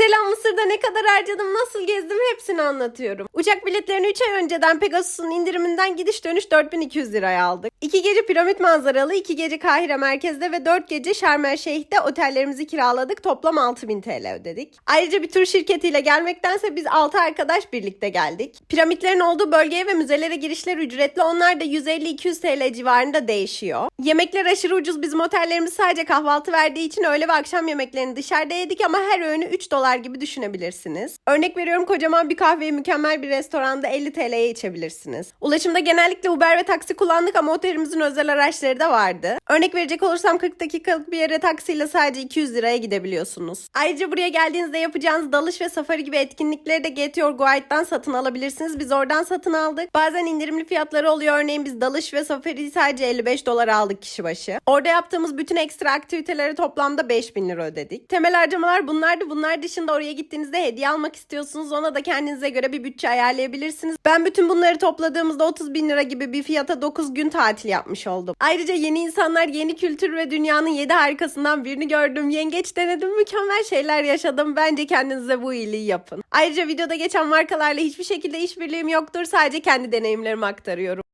Selam Mısır'da ne kadar harcadım, nasıl gezdim hepsini anlatıyorum. Uçak biletlerini 3 ay önceden Pegasus'un indiriminden gidiş dönüş 4200 liraya aldık. 2 gece piramit manzaralı, 2 gece Kahire merkezde ve 4 gece Şarm El Şeyh'te otellerimizi kiraladık. Toplam 6000 TL ödedik. Ayrıca bir tur şirketiyle gelmektense biz 6 arkadaş birlikte geldik. Piramitlerin olduğu bölgeye ve müzelere girişler ücretli. Onlar da 150-200 TL civarında değişiyor. Yemekler aşırı ucuz. Bizim otellerimiz sadece kahvaltı verdiği için öğle ve akşam yemeklerini dışarıda yedik ama her öğünü 3 dolar gibi düşünebilirsiniz. Örnek veriyorum kocaman bir kahveyi mükemmel bir restoranda 50 TL'ye içebilirsiniz. Ulaşımda genellikle Uber ve taksi kullandık ama otelimizin özel araçları da vardı. Örnek verecek olursam 40 dakikalık bir yere taksiyle sadece 200 liraya gidebiliyorsunuz. Ayrıca buraya geldiğinizde yapacağınız dalış ve safari gibi etkinlikleri de Get Your Guide'dan satın alabilirsiniz. Biz oradan satın aldık. Bazen indirimli fiyatları oluyor. Örneğin biz dalış ve safari sadece 55 dolar aldık kişi başı. Orada yaptığımız bütün ekstra aktivitelere toplamda 5000 lira ödedik. Temel harcamalar bunlardı. Bunlar dışında oraya gittiğinizde hediye almak istiyorsunuz. Ona da kendinize göre bir bütçe ayarlayabilirsiniz. Ben bütün bunları topladığımızda 30 bin lira gibi bir fiyata 9 gün tatil yapmış oldum. Ayrıca yeni insanlar, yeni kültür ve dünyanın 7 harikasından birini gördüm. Yengeç denedim, mükemmel şeyler yaşadım. Bence kendinize bu iyiliği yapın. Ayrıca videoda geçen markalarla hiçbir şekilde işbirliğim yoktur. Sadece kendi deneyimlerimi aktarıyorum.